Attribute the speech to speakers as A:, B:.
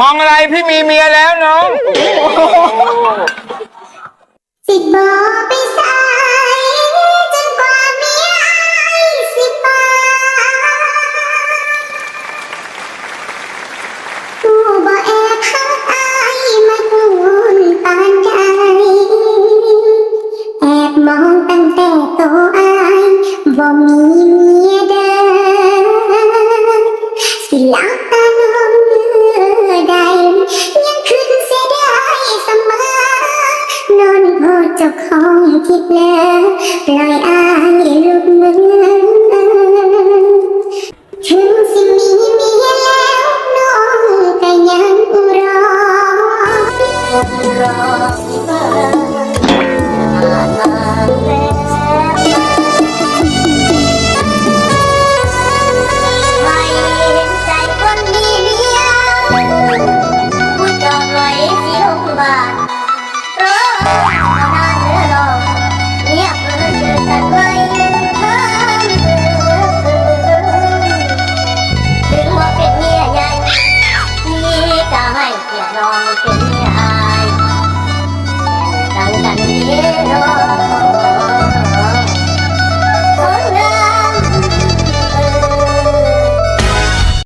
A: มองอะไรพี่มีเมียแล้วน้อง
B: สิบอกไปสายจนกว่าเมียอายสิมาผู้บ่แอบหักอายมาดูนปานใดแอบมองตั้งแต่โตอายบ่มีเมียเดินสิหลับตา เจ้าของคิดแล้วปล่อยอายลุกมือถึงสิมีเมียแล้วน้องก็ยังรอรอสิเบอ Yeah.